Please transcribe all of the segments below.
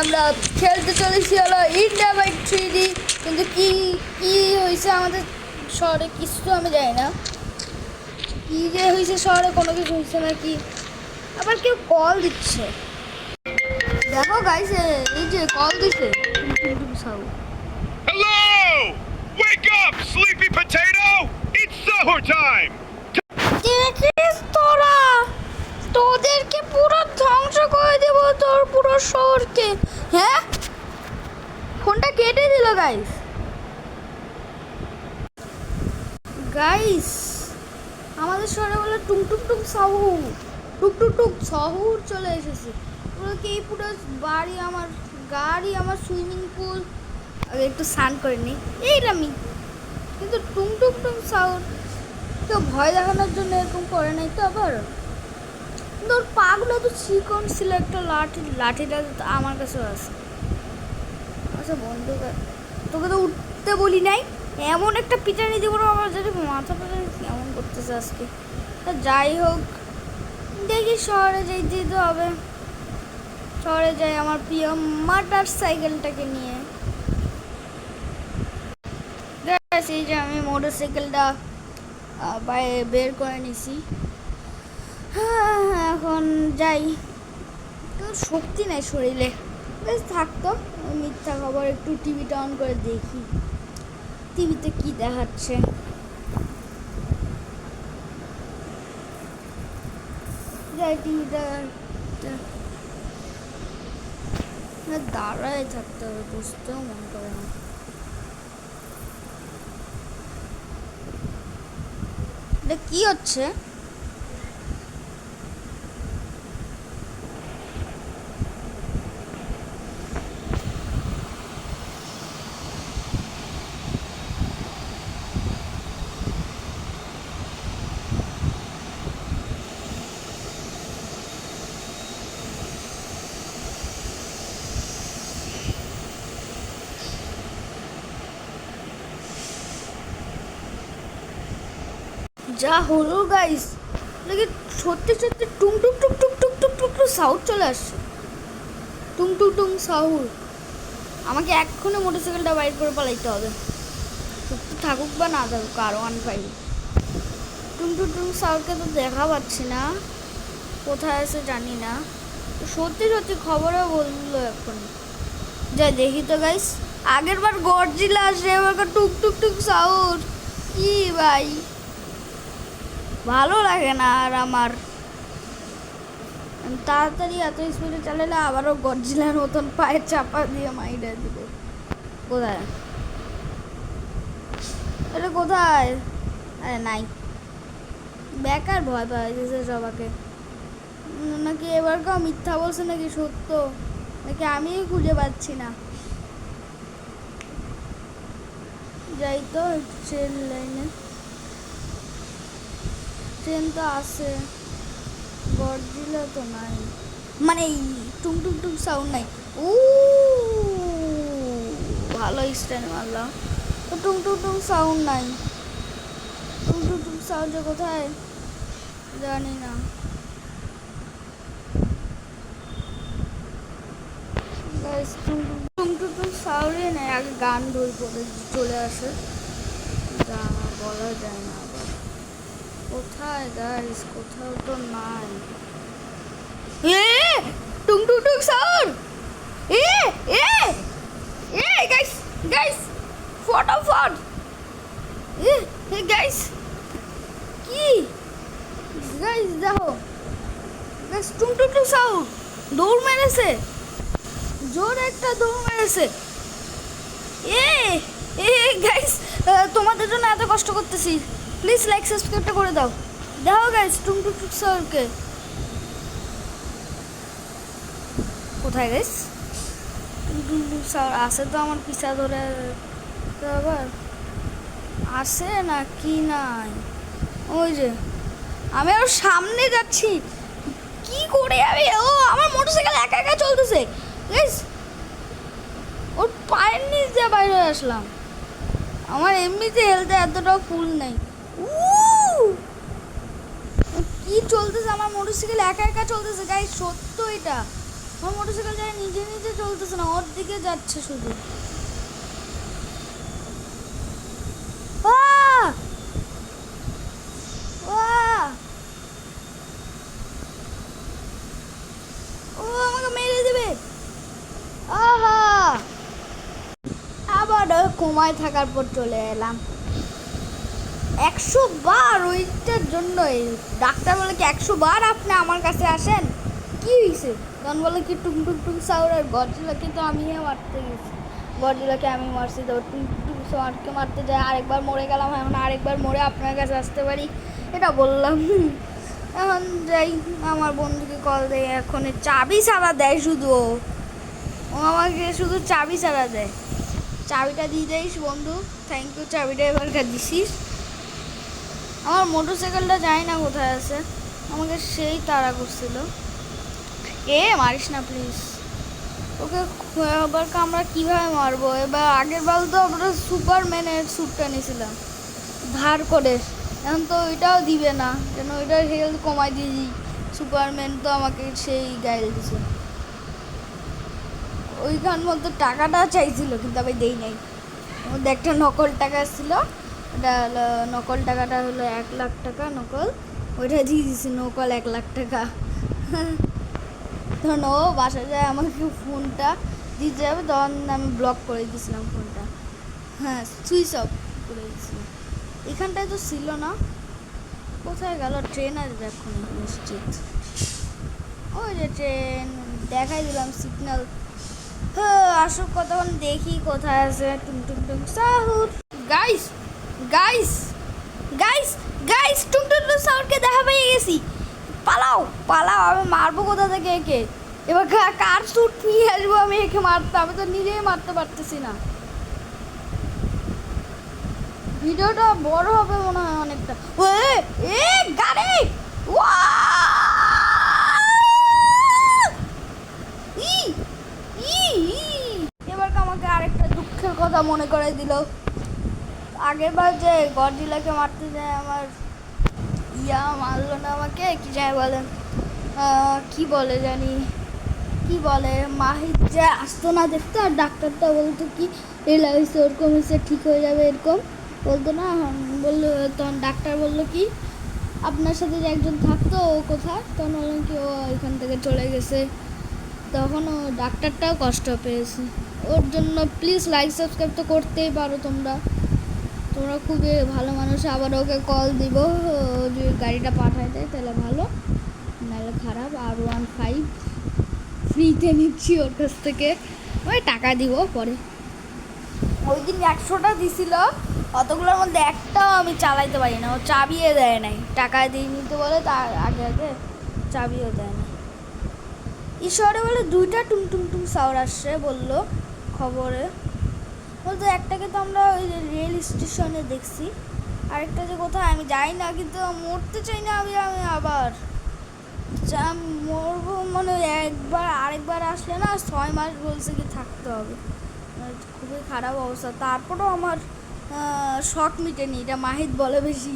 আমরা খেলতে চলেছি হলো ইন্ডিয়া বাই থ্রি ডি কিন্তু কি কি হয়েছে আমাদের শহরে কিছু আমি জানি না কি যে হয়েছে শহরে কোনো কিছু হয়েছে নাকি আবার কেউ কল দিচ্ছে দেখো গাইছে এই যে কল টুম। Hello! Wake up, sleepy potato! It's sahur time! তোরা তোদেরকে পুরো ধ্বংস করে দেব তোর পুরো শহরকে হ্যাঁ? ফোনটা কেটে দিল গাইস গাইস আমাদের শহরে বলে টুক টুক টুক সাহুর। টুক টুক টুক সাহুর চলে এসেছে। পুরো কি পুরো বাড়ি আমার, গাড়ি আমার সুইমিং পুল একটু স্নান করে নিই এইটা আমি কিন্তু টুং টুক টুক সাউন্ড কেউ ভয় দেখানোর জন্য এরকম করে নাই তো আবার? ওর পাগুলো তো চিকন ছিল, একটা লাঠি লাঠিটা তো আমার কাছেও আছে। আচ্ছা বন্ধু, তোকে তো উঠতে বলি নাই, এমন একটা পিটানি দিব আমার, যদি মাথা পিটানি কেমন করতেছে আজকে। যাই হোক, দেখি শহরে যাই, যেতে হবে। শহরে যাই আমার প্রিয় মাটার সাইকেলটাকে নিয়ে। এই যে আমি মোটর সাইকেলটা বাইরে বের করে নিছি। এখন যাই। শক্তি নাই শরীরে। বেশ থাকতো মিথ্যা খবর একটু টিভিটা অন করে দেখি। টিভিতে কি দেখাচ্ছে? যাই, টিভিটা দাঁড়ায় থাকতে হবে, বুঝতেও মন করে না। এটা কি হচ্ছে? যা হলো গাইস লাগে সত্যি সত্যি টুং টুক টুক টুক টুক টুক টুক টুক সাউন্ড চলে আসছে টুং টুক টুং সাউন্ড আমাকে এক্ষুনি মোটরসাইকেলটা বাইর করে পালাইতে হবে সত্যি থাকুক বা না থাকুক আরও ওয়ান ফাইভ টুং টুক টুং সাউন্ডকে তো দেখা পাচ্ছি না কোথায় আছে জানি না তো সত্যি সত্যি খবরে বলল এখন যাই দেখি তো গাইস আগের বার গরজিলা আসে এবার টুক টুক টুক সাউন্ড কি ভাই ভালো লাগে না আর আমার। তাড়াতাড়ি এত স্পিডে চালালে আবারও গরজিলার মতন পায়ে চাপা দিয়ে মাইরা দিবে। কোথায়? এটা কোথায়? আরে নাই। বেকার ভয় পাওয়া দিয়েছে সবাকে নাকি এবার কেউ মিথ্যা বলছে নাকি সত্য? নাকি আমিই খুঁজে পাচ্ছি না? যাই তো ট্রেন লাইনে ট্রেন তো আছে। গরজিলা তো নাই। মানে এই টুং টুং টুং সাউন্ড নাই। ও ভালো স্ট্যান্ড মারলাম। তো টুং টুং টুং সাউন্ড নাই। টুং টুং টুং সাউন্ড কোথায়? জানি না। Guys, টুং টুং টুং টুং টুং সাউন্ডই আগে গান ধরে পড়ে চলে আসে। যা বলা যায় না। কোথায়? গাইস কোথাও তো নাই। এ টুং টুং টুং সাউন্ড! এ এ এ গাইস গাইস ফটাফট! এ এ গাইস কি? গাইস দেখো। গাইস টুং টুং টুং সাউন্ড! দৌড় মেরেছে। জোর একটা দৌড় মেরেছে। এ এ গাইস তোমাদের জন্য এত কষ্ট করতেছি। প্লিজ লাইক সাবস্ক্রাইবটা করে দাও। দেখো গাইস টুং টুক টুক সাউরকে কোথায় গাইস টুং টুং টুক সাউর আসে তো আমার পিছা ধরে। আবার আসে না কি নাই? ওই যে, আমি আরও সামনে যাচ্ছি। কি করে আমি? ও, আমার মোটরসাইকেল একা একা চলতেছে। গাইস ওর পায়ের নিচ দিয়ে বাইরে আসলাম। আমার এমনিতে হেলতে এতটাও ফুল নেই! কি চলতেছে? আমার মোটরসাইকেল একা একা চলতেছে। গাই সত্য এটা। আমার মোটরসাইকেল নিজে নিজে চলতেছে না, ওর দিকে যাচ্ছে শুধু। কমায় থাকার পর চলে এলাম। একশো বার ওইটার জন্যই ডাক্তার বলে কি একশো বার আপনি আমার কাছে আসেন? কি হয়েছে তখন বলে কি টুক টুক টুম সাউর আর গডজিলাকে তো আমি মারতে গেছি। গডজিলাকে আমি মারছি তো টুম টুক সাউরকে মারতে যাই আরেকবার মরে গেলাম, এখন আরেকবার মরে আপনার কাছে আসতে পারি। এটা বললাম। এখন যাই, আমার বন্ধুকে কল দেয় এখন চাবি ছাড়া দেয় শুধু ও। আমাকে শুধু চাবি ছাড়া দেয়। চাবিটা দিয়ে দিস বন্ধু থ্যাংক ইউ চাবিটা এবারকার দিছিস। আমার মোটরসাইকেলটা জানি না কোথায় আছে? আমাকে সেই তাড়া করছিল। এ, মারিস না প্লিজ ওকে এবার আমরা কীভাবে মারবো? এবার আগের বার তো আমরা সুপারম্যানের স্যুটটা নিয়েছিলাম। ধার করে। এখন তো ওইটাও দিবে না। কেন ওইটার হেলথ কমাই দিয়েছি সুপারম্যান তো আমাকে সেই গাইল দিছে। ওইখান মধ্যে টাকাটা চাইছিল, কিন্তু আমি দেই নাই। মধ্যে একটা নকল টাকা ছিল। ওটা হলো নকল টাকাটা হলো এক লাখ টাকা নকল। ওইটা দিয়ে দিছি নকল এক লাখ টাকা। তখন ও বাসা যায় আমাকে ফোনটা দিতে যাবে তখন আমি ব্লক করে দিয়েছিলাম ফোনটা। হ্যাঁ সুইচ অফ করে দিয়েছিলাম। এখানটায় তো ছিল না। কোথায় গেল? ট্রেন আসবে এখন, নিশ্চিত। ওই যে ট্রেন দেখাই দিলাম সিগনাল হ্যাঁ আসুক কতক্ষণ দেখি কোথায় আছে Tung Tung Tung Sahur guys guys guys guys Tung সাহুরকে দেখা পেয়ে গেছি। পালাও পালাও আমি মারবো কোথা থেকে একে? এবার কার স্যুট নিয়ে আসব আমি একে মারতে? আমি তো নিজেই মারতে পারতেছি না। ভিডিওটা বড় হবে মনে হয় অনেকটা। ও এ, গাড়ি! ওয়া ই ই। এবার আমাকে আরেকটা দুঃখের কথা মনে করে দিল। আগের বার যে গডজিলাকে মারতে যায় আমার ইয়া মারলো না আমাকে, কি যায় বলেন? কি বলে জানি? কি বলে? মাহির যে আসতো না দেখতো, আর ডাক্তারটা বলতো কি, এই লাগছে ওরকম হয়েছে, ঠিক হয়ে যাবে এরকম। বলতো না, বলল, তখন ডাক্তার বলল কি, আপনার সাথে যে একজন থাকতো ও কোথায়? তখন বললাম কি, ও এখান থেকে চলে গেছে। তখন ও ডাক্তারটাও কষ্ট পেয়েছে। ওর জন্য প্লিজ লাইক সাবস্ক্রাইব তো করতেই পারো তোমরা। তোমরা খুবই ভালো মানুষ, আবার ওকে কল দিব যদি গাড়িটা পাঠায় দেয় তাহলে ভালো, নাহলে খারাপ। আর ওয়ান ফাইভ ফ্রিতে নিচ্ছি ওর কাছ থেকে। ওই টাকা দিব পরে। ওই দিন একশোটা দিছিল, অতগুলোর মধ্যে একটাও আমি চালাইতে পারি না। ও চাবিয়ে দেয় নাই। টাকা দিয়ে নিতে বলে তার আগে আগে চাবিও দেয় না ঈশ্বরে বলে দুইটা টুম টুম সাউর আসছে বলল খবরে। বলতো একটাকে তো আমরা ওই রেল স্টেশনে দেখছি। আরেকটা যে কোথায় আমি যাই না, কিন্তু মরতে চাই না আমি আমি আবার। যা মরবো মানে একবার, আরেকবার আসলে না ছয় মাস বলছে কি থাকতে হবে। মানে খুবই খারাপ অবস্থা। তারপরেও আমার শখ মিটেনি, এটা মাহিত বলে বেশি।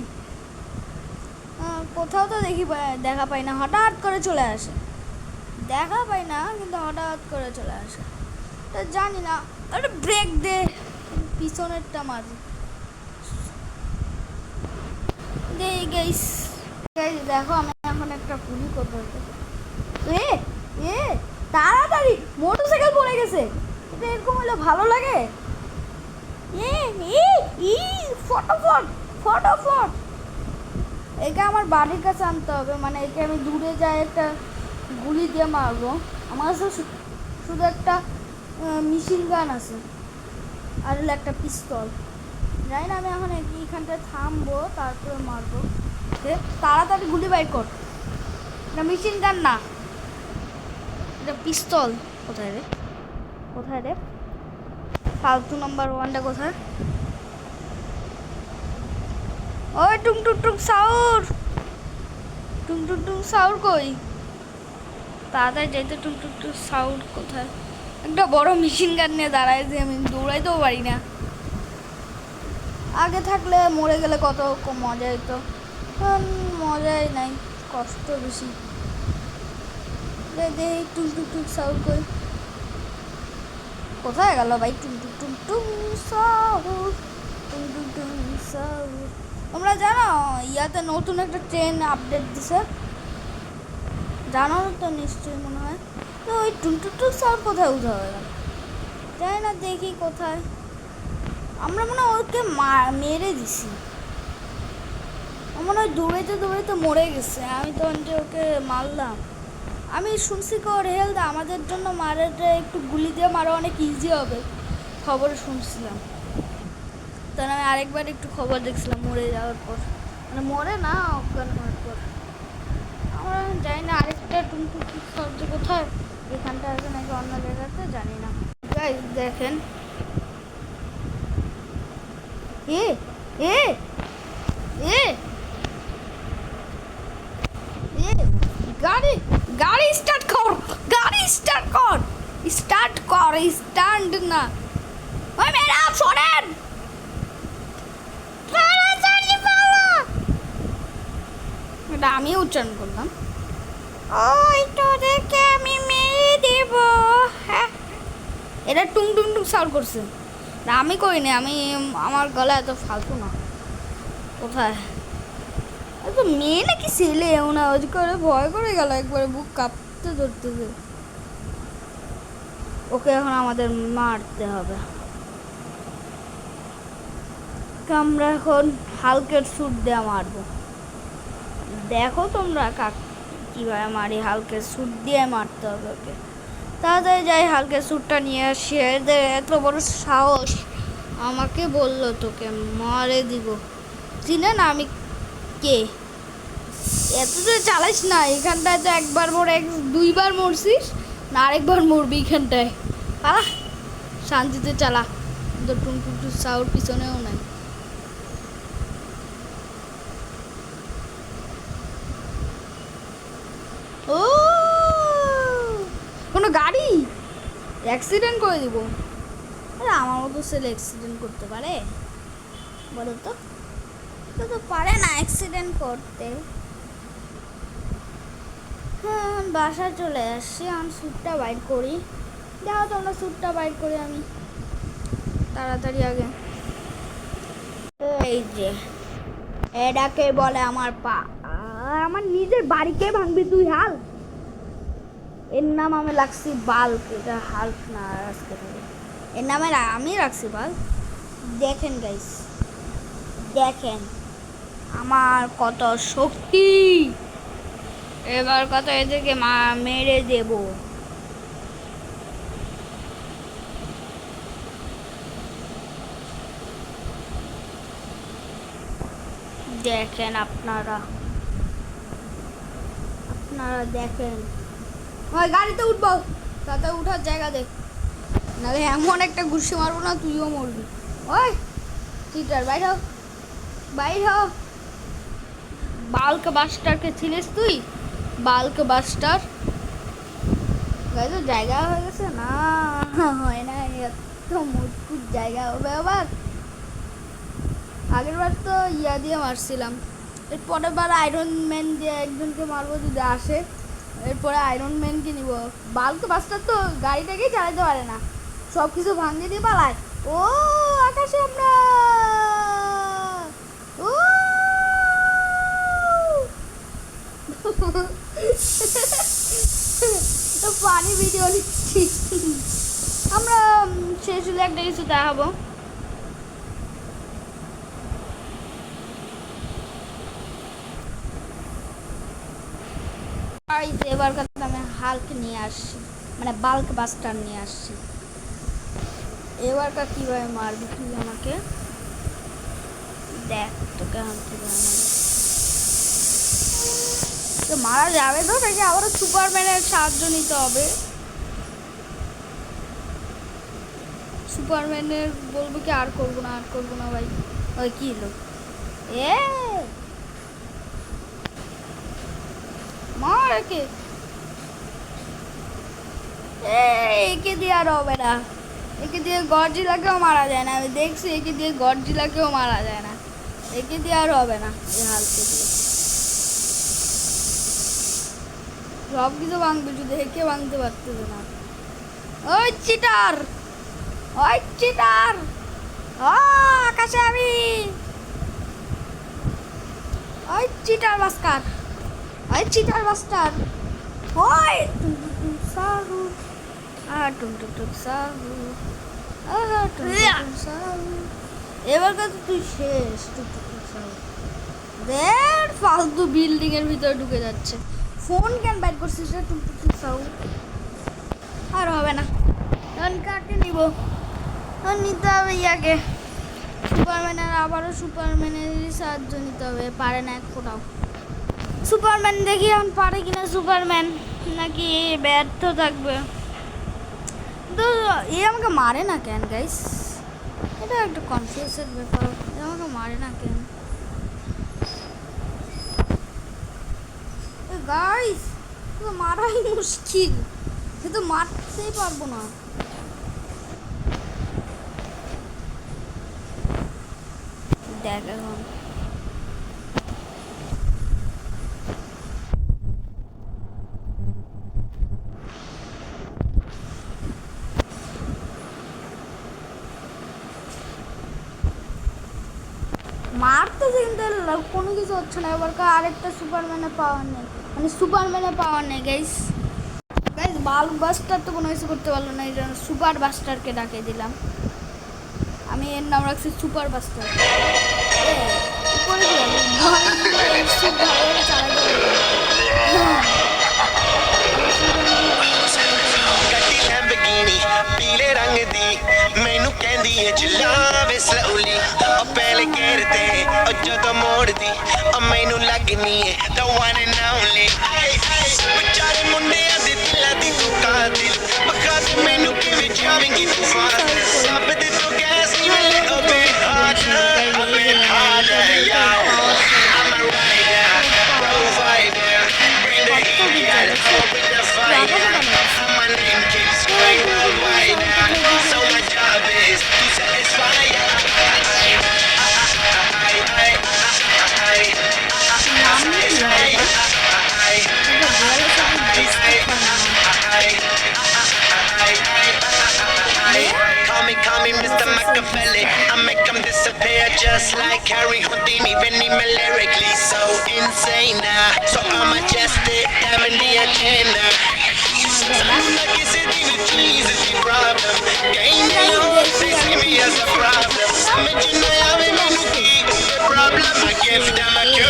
কোথাও তো দেখি দেখা পাই না, হঠাৎ করে চলে আসে। দেখা পাই না, কিন্তু হঠাৎ করে চলে আসে। জানি না আরে ব্রেক দে। পিছনেরটা মাঝে। দেখো আমি এখন একটা পুলি করব। এ এ, তাড়াতাড়ি পড়ে গেছে। এটা এরকম হলে ভালো লাগে। এ ই, ফটাফট ফটাফট। একে আমার বাড়ির কাছে আনতে হবে মানে একে আমি দূরে যাই একটা গুলি দিয়ে মারবো। আমার কাছে শুধু একটা মেশিন গান আছে। আর হলো একটা পিস্তল। জানি না আমি এখন এই- এইখানটায় থামবো তারপরে মারবো। তাড়াতাড়ি গুলি বাই কর। এটা মেশিন গান না। এটা পিস্তল। কোথায় রে? কোথায় রে? ফালতু নাম্বার ওয়ানটা কোথায়? ওই টুং টুং টুং সাউর। টুং টুং টুং সাউর কই? তাড়াতাড়ি যাইতে টুং টুং টুং সাউর কোথায়? একটা বড় মেশিন গান নিয়ে দাঁড়ায় যে আমি দৌড়াইতেও পারি না। আগে থাকলে মরে গেলে কত মজা এখন মজাই নাই, কষ্ট বেশি। দে দে, টুক টুক টুক কই কোথায় গেল ভাই? টুক টুক টুক টুক, সাউন্ড। টুক টুক টুক, সাউন্ড। তোমরা জানো, ইয়াতে নতুন একটা ট্রেন আপডেট দিছে। জানো তো নিশ্চয়ই মনে হয়। তো ওই টুক টুক টুক কোথায় উঠা হয়ে গেল যাই না দেখি কোথায়। আমরা মনে হয় ওকে মেরে দিছি। মনে হয় দৌড়াইতে দৌড়াইতে মরে গেছে। আমি তখন যে ওকে মারলাম। আমি শুনছি কি ওর হেলথ আমাদের জন্য মারাটা একটু গুলি দিয়ে মারা অনেক ইজি হবে। খবরে শুনছিলাম। তখন আমি আরেকবার একটু খবর দেখছিলাম, মরে যাওয়ার পর। মানে মরে না, অজ্ঞান হওয়ার পর। আমরা জানি না আরেকটা টুনটুক শব্দ কোথায়। এখানটা আছে নাকি অন্য জায়গাতে? জানি না। গাইস দেখেন। এ এ এ গাড়ি গাড়ি স্টার্ট কর, গাড়ি স্টার্ট কর। স্টার্ট কর স্ট্যান্ড না। ওই মেরা শোনেন। এটা আমি উচ্চারণ করলাম। ওই তোদেরকে আমি হ্যাঁ। এটা টুম টুম টুম সাউন্ড করছে। না, আমি করিনি আমি, আমার গলা এত ফালতু না। কোথায়? এত মেয়ে নাকি ছেলে? এমন আওয়াজ করে ভয় করে গেল, একবারে বুক কাঁপতে ধরতেছে। ওকে এখন আমাদের মারতে হবে। আমরা এখন হালকের স্যুট দেওয়া মারবো। দেখো তোমরা কাক কীভাবে মারি, হালকের স্যুট দিয়ে মারতে হবে ওকে। তাড়াতাড়ি যাই হালকের স্যুটটা নিয়ে আসি। এদের এত বড় সাহস। আমাকে বলল তোকে, মারে দিব। চিনে না আমি কে? এত তো চালাইস না, এখানটায় তো একবার মোর, এক, দুইবার মরছিস, না আরেকবার মরবি এখানটায়। পালা, শান্তিতে চালা। তো টুন টুন টুন সাউর পিছনেও নাই ও কোনো গাড়ি অ্যাক্সিডেন্ট করে দিব। আরে আমার মতো ছেলে অ্যাক্সিডেন্ট করতে পারে? বলো তো কেউ তো পারে না অ্যাক্সিডেন্ট করতে। হ্যাঁ বাসায় চলে আসছি আমি স্যুটটা বাইর করি। দেখো তোমরা স্যুটটা বাইর করি আমি তাড়াতাড়ি আগে। এই যে, এটাকে বলে আমার পা। আমার নিজের বাড়িকে ভাঙবি তুই? হাল। এর নাম আমি রাখছি বাল্ক, এটা হাল্ক না আজকে এর নামে আমি রাখছি বাল্ক। দেখেন গাইস দেখেন, আমার কত শক্তি। এবার কত এদেরকে মেরে দেব। দেখেন আপনারা। আপনারা দেখেন। ওই গাড়িতে উঠবো। তাতে উঠার জায়গা দেখ নাহলে এমন একটা ঘুষি মারবো না, তুইও মরবি। ওই, চিটার, বাইর হ। বাইর হ। বাল্ক বাস্টারকে ছিলিস তুই? Bulk buster? গাইজ জায়গা হয়ে গেছে? না, হয় না, এত মজবুত জায়গা হবে আবার। আগের বার তো ইয়া দিয়ে মারছিলাম। এর পরের বার আয়রন ম্যান দিয়ে একজনকে মারবো যদি আসে। এরপরে আয়রন ম্যানকে নিব। বাল্ক বাস্টার তো গাড়িটাকেই চালাতে পারে না। সব কিছু ভাঙিয়ে দিয়ে পালায়। ও, আকাশে আমরা! ও! পানি ভিডিও নিচ্ছি। আমরা শেষ হলে একটা কিছু দেখাবো। এই যে এবার কথা আমি হাল্ক নিয়ে আসছি মানে বাল্ক বাস্টার নিয়ে আসছি। এবারকার কীভাবে মারবি তুই আমাকে? দেখ তোকে তো মারা যাবে তো নাকি আবারও সুপারম্যানের সাহায্য নিতে হবে। সুপারম্যানের বলব কি আর করব না, আর করব না ভাই? ওই কি লোক এ! একে একে দিয়ে আর হবে না। একে দিয়ে মারা যায় না। আমি দেখছি একে দিয়ে মারা যায় না। একে দিয়ে আর হবে না এই হালকে দিয়ে সব কিছু ভাঙবে শুধু হেঁকে ভাঙতে পারতেছে না। ওই চিটার! ওই চিটার! আকাশে আমি! ওই চিটার বাস্কার ওই চিটার টুন টুন টুন সাহু। আ টুন টুন টুন সাহু। টুন টুন টুন সাহু। এবার কাছে তুই শেষ টুন টুন সাহু। দেড় ফালতু বিল্ডিং এর ভিতরে ঢুকে যাচ্ছে। ফোন কেন ব্যাট করছিস রে টুন টুন সাহু? আর হবে না। এখন কাকে নিব? নিতে হবে ইয়াকে। সুপারম্যানের আবারও সুপারম্যানেরই সাহায্য নিতে হবে। পারে না এক ফোটাও। সুপারম্যান, দেখি এখন পারে কিনা সুপারম্যান, নাকি ব্যর্থ থাকবে। তো, এ আমাকে মারে না কেন গাইস এটা একটা কনফিউজের ব্যাপার, এ আমাকে মারে না কেন? গাইস তো মারাই মুশকিল সে তো মারতেই পারব না। দেখ এখন। মারতেছে কিন্তু কোনো কিছু হচ্ছে না। এবার আরেকটা সুপারম্যানে পাওয়ার নেই। মানে সুপারম্যানে পাওয়ার নেই গাইস গাইস বাল বাস্টার তো কোনো কিছু করতে পারল না, এই জন্য সুপার বাস্টারকে ডাকে দিলাম। আমি এর নাম রাখছি সুপার বাস্টার ਲੈਂਬਗੀਨੀ ਪੀਲੇ ਰੰਗ ਦੀ। ਮੈਨੂੰ ਕਹਿੰਦੀ ਏ ਚਲਾਵੇ ਸਲੋਲੀ ਉਹ ਪਹਿਲੇ ਗੇਰ ਤੇ, ਉਹ ਜਦੋਂ ਮੋੜਦੀ। ਉਹ ਮੈਨੂੰ ਲੱਗਨੀ ਏ the one and only ਵਿਚਾਰੇ ਮੁੰਡਿਆਂ ਦੇ ਦਿਲਾਂ ਦੀ ਤੂੰ ਕਾਤਿਲ ਬਖਾ ਮੈਨੂੰ ਕਿਵੇਂ ਜਾਵੇਂਗੀ ਤੂੰ ਫਾਸ ਸਭ ਦੇ lyrically so insane. So I'ma just in the agenda. Like it's a disease, it's a problem. Gain the they see me as a problem. I'm a genie I'm a problem. I give them a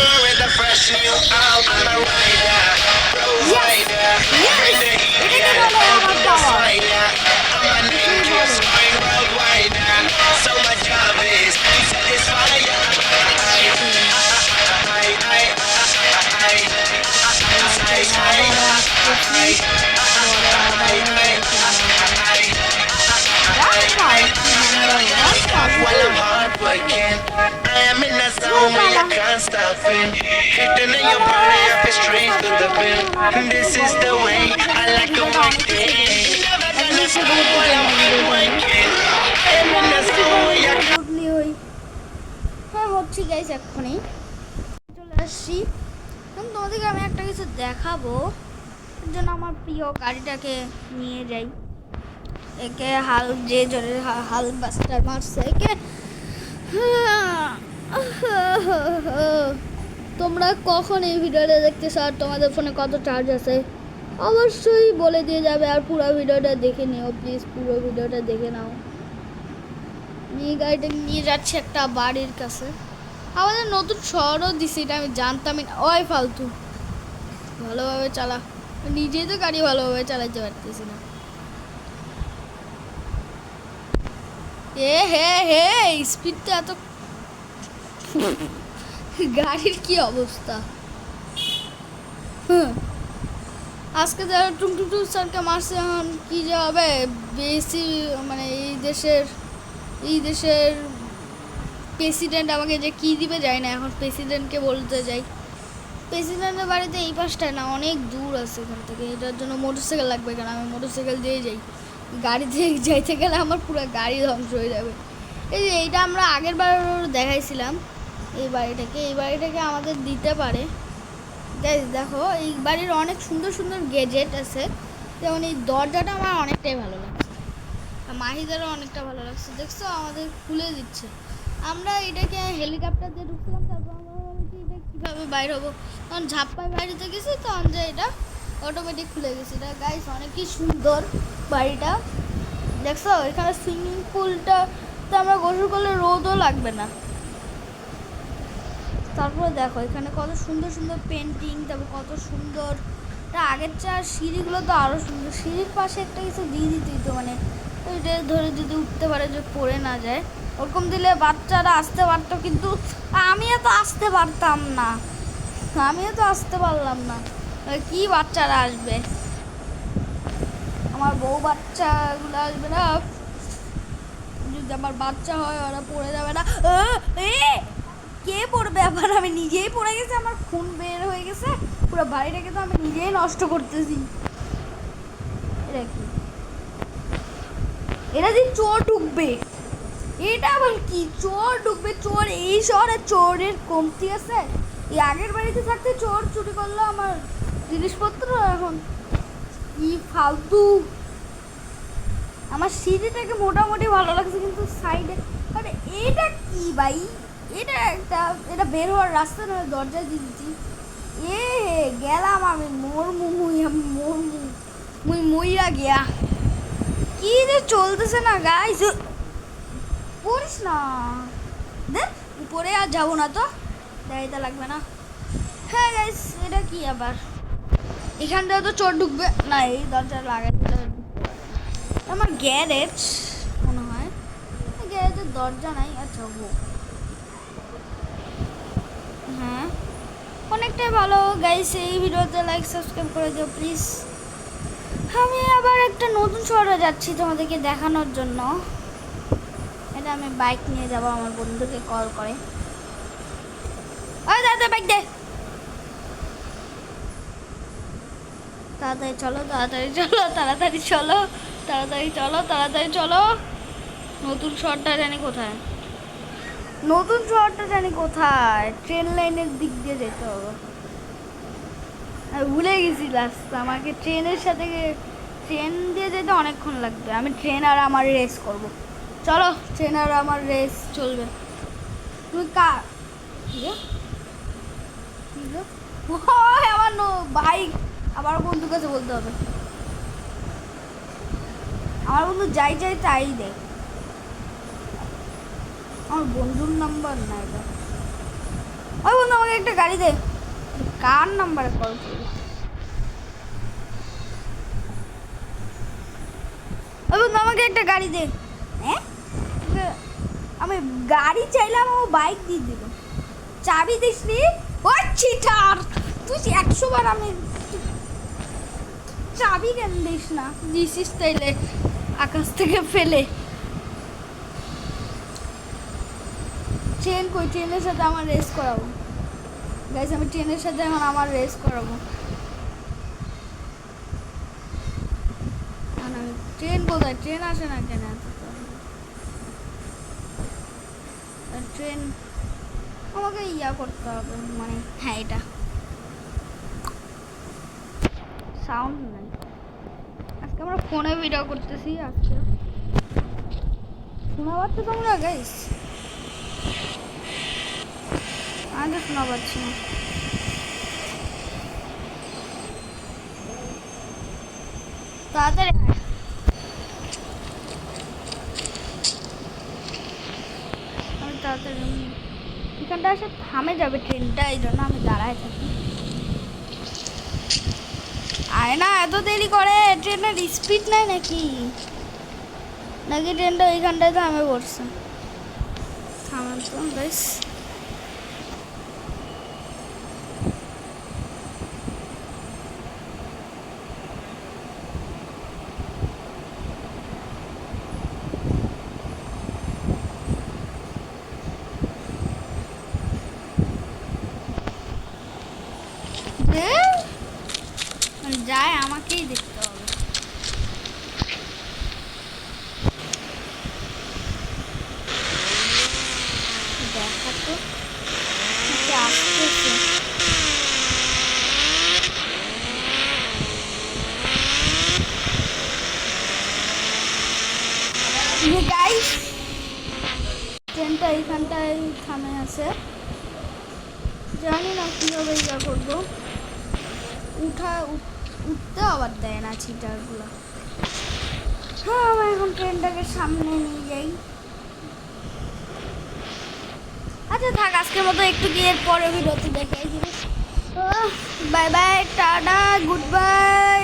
Hitting in your body, I feel straight to the bed. This is the way I like it. Never gonna stop while I'm hard working. I am in a zone where I বদলি হ্যাঁ হচ্ছি guys এক্ষুনি চলে আসছি এখন তোমাদেরকে আমি একটা কিছু দেখাবো জন্য আমার প্রিয় গাড়িটাকে নিয়ে যাই একে হাল যে জোরে হাল বাস্টার মারছে একে তোমরা কখন এই ভিডিওটা দেখতে চাও? আর তোমাদের ফোনে কত চার্জ আছে? অবশ্যই বলে দিয়ে যাবে আর পুরো ভিডিওটা দেখে নিও প্লিজ পুরো ভিডিওটা দেখে নাও। এই গাড়িটা নিয়ে যাচ্ছে একটা বাড়ির কাছে। আমাদের নতুন শহরও দিছি, এটা আমি জানতামই না। ওই ফালতু। ভালোভাবে চালা। নিজেই তো গাড়ি ভালোভাবে চালাতে পারতেছি না। এ হে হে স্পিডটা এত গাড়ির কি অবস্থা? আজকে যারা টুকটুকটু স্যারকে মারছে, এখন কি যে হবে? বেশি মানে এই দেশের এই দেশের প্রেসিডেন্ট আমাকে যে কি দিবে যায় না, এখন প্রেসিডেন্টকে বলতে যাই। প্রেসিডেন্টের বাড়িতে এই পাশটায় না, অনেক দূর আছে এখান থেকে। এটার জন্য মোটরসাইকেল লাগবে কেন? আমি মোটরসাইকেল দিয়ে যাই। গাড়ি গাড়িতে যাইতে গেলে আমার পুরো গাড়ি ধ্বংস হয়ে যাবে। এই যে, এইটা আমরা আগের বার দেখাইছিলাম। এই বাড়িটাকে এই বাড়িটাকে আমাদের দিতে পারে। গাইস দেখো, এই বাড়ির অনেক সুন্দর সুন্দর গেজেট আছে। যেমন এই দরজাটা আমার অনেকটাই ভালো লাগছে। মাহিদেরও অনেকটা ভালো লাগছে। দেখছ, আমাদের খুলে দিচ্ছে। আমরা এটাকে হেলিকপ্টার দিয়ে ঢুকছিলাম, তারপর আমরা এটা কীভাবে বাইর হব? তখন ঝাপ্পায় বাইরেতে গেছি তখন যে এটা অটোমেটিক খুলে গেছে। এটা গাইস অনেকই সুন্দর বাড়িটা। দেখছ, এখানে সুইমিং পুলটা তো আমরা গোসল করলে রোদও লাগবে না। তারপরে দেখো, এখানে কত সুন্দর সুন্দর পেন্টিং তারপর কত সুন্দর। আগের চার সিঁড়িগুলো তো আরও সুন্দর। সিঁড়ির পাশে একটা কিছু দিয়ে দিতেই তো মানে ওইটা ধরে যদি উঠতে পারে যে পড়ে না যায়, ওরকম দিলে বাচ্চারা আসতে পারতো, কিন্তু আমিও তো আসতে পারতাম না। আমিও তো আসতে পারলাম না। কি বাচ্চারা আসবে? আমার বউ বাচ্চাগুলো আসবে না। যদি আমার বাচ্চা হয়, ওরা পড়ে যাবে না। এ কে পড়বে আবার? আমি নিজেই পড়ে গেছি, আমার খুন বের হয়ে গেছে। পুরো বাড়িটাকে তো আমি নিজেই নষ্ট করতেছি। কি? এরা যে চোর ঢুকবে। এটা আবার কি? চোর ঢুকবে, চোর এই শহরে চোরের কমতি আছে? এই আগের বাড়িতে থাকতে চোর চুরি করল আমার জিনিসপত্র এখন। কি ফালতু। আমার সিঁড়িটাকে মোটামুটি ভালো লাগছে, কিন্তু সাইডে এটা কি ভাই? এটা একটা, এটা বের হওয়ার রাস্তা নয় দরজা দিচ্ছি। এ, গেলাম আমি, মোর মুই, আমি মোর মুই মইরা গিয়া। কি যে চলতেছে না গাইস পড়িস না। দেখ, উপরে আর যাব না তো দেখাইতে লাগবে না। হ্যাঁ গাইস এটা কি আবার? এখানটাও তো চোর ঢুকবে। না, এই দরজা লাগাই। আমার গ্যারেজ, মনে হয়। গ্যারেজের দরজা নাই আচ্ছা ও হ্যাঁ। অনেকটাই ভালো। গাইস এই ভিডিওতে লাইক সাবস্ক্রাইব করে দিও প্লিজ আমি আবার একটা নতুন শহরে যাচ্ছি তোমাদেরকে দেখানোর জন্য। এটা আমি বাইক নিয়ে যাব, আমার বন্ধুকে কল করে। ওই দাদা বাইক দে। তাড়াতাড়ি চলো তাড়াতাড়ি চলো তাড়াতাড়ি চলো তাড়াতাড়ি চলো তাড়াতাড়ি চলো। নতুন শহরটা জানি কোথায়। নতুন শহরটা জানি কোথায়? ট্রেন লাইনের দিক দিয়ে যেতে হবে। ভুলে গেছি লাস্ট আমাকে ট্রেনের সাথে ট্রেন দিয়ে যেতে অনেকক্ষণ লাগবে। আমি ট্রেন আর আমার রেস করব। চলো ট্রেন আর আমার রেস চলবে। তুমি কা, কি রে? কি রে? ওই আমার বাইক আমার বন্ধুর কাছে বলতে হবে। আমার বন্ধু যাই যাই তাই দেয় আমার বন্ধুর নাম্বার না এটা। ওই বন্ধু, আমাকে একটা গাড়ি দে। কার নাম্বারে কল করবি? ওই বন্ধু, আমাকে একটা গাড়ি দে। হ্যাঁ? আমি গাড়ি চাইলাম, ও বাইক দিয়ে দিল। চাবি দিসনি? ওই চিটার তুই একশো বার আমি চাবি কেন দিস না? দিছিস তাইলে, আকাশ থেকে ফেলে। ট্রেন কই? ট্রেনের সাথে আমার রেস করাবো। গাইস আমি ট্রেনের সাথে এখন আমার রেস করাবো। ট্রেন কোথায় ট্রেন আসে না কেন? ট্রেন আমাকে ইয়া করতে হবে মানে হ্যাঁ এটা। সাউন্ড নাই। আজকে আমরা ফোনে ভিডিও করতেছি, আজকে। শোনা পাচ্ছ তোমরা গাইস আমি তো শোনা পাচ্ছি না। তাড়াতাড়ি তাড়াতাড়ি থামে যাবে ট্রেনটা, এই জন্য আমি থাকি। আয় না, এত দেরি করে, ট্রেনের স্পিড নাকি? নাকি ট্রেনটা ওইখানটায় থামে পড়ছে? থামেন তো, বেশ দে। যায় আমাকেই দেখতে হবে দেখা তো গাইস ট্রেনটা এইখানটায় থামে আছে জানি না কীভাবে ইয়া করব উঠা উঠ- উঠতে আবার দেয় না ছিটারগুলো হ্যাঁ আমরা এখন ট্রেনটাকে সামনে নিয়ে যাই আচ্ছা থাক আজকের মতো একটু গিয়ে পরে ভিডিওতে দেখে bye bye tata good bye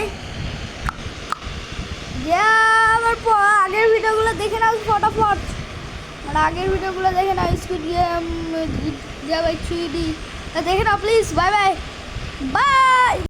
আমার আগের ভিডিওগুলো দেখে নাও ফটাফট। আর আগের ভিডিওগুলো দেখে নাও স্কুল গিয়ে যা থ্রি ডি দেখে নাও প্লিজ বাই বাই বাই